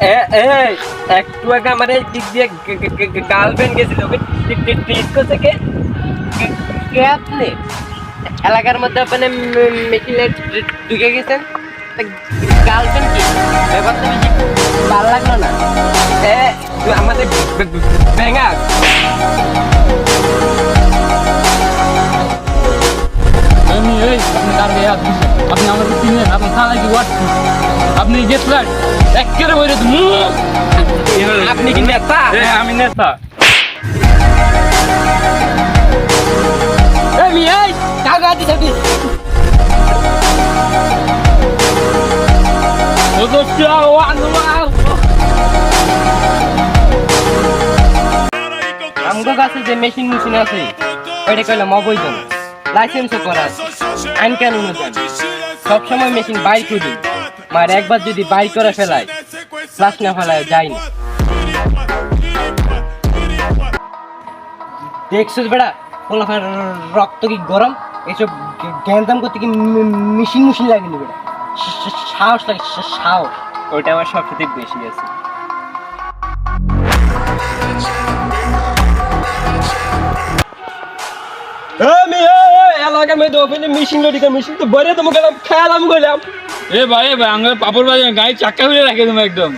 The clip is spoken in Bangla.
একটু আগে আমার দিক দিয়ে গার্লফ্রেন্ড গেছিল ওকে ট্রিট করছে কে কে- আপনি এলাকার মধ্যে আপনি মেশিনে ঢুকে গেছেন গার্লফ্রেন্ড কি ব্যাপারটা বেশি ভালো লাগল না আমাদের ব্যাঙা হাত দিছেন? আপনি আমাকে চিনেন আপনি থানায় কি ওয়াট আপনি গেছিলেন একেবারে বইরে আপনি কি নেতা? আমি নেতা। আমি আনুমা আমগো কাছে যে মেশিন মেশিন আছে ওইটা কইলাম অবৈধ না। লাইসেন্সও করা আইন কানুন সবসময় মেশিন বাইর করি মার একবার যদি বাইর করে ফেলায় ক্লাস না ফেলায় যায় না দেখছিস বেড়া, পোলাফার রক্ত কি গরম? এসব গ্যান্দাম করতে কি মেশিন মেশিন লাগেনি বেড়া? সাহস লাগে সাহস। ওইটা আমার সবসাথে বেশি আছে। এলাকা মধ্যে ভাই ভাই আঙ্গুল পাপড় বাজে গায়ে চাক্কা ফেলে রাখে তুমি একদম।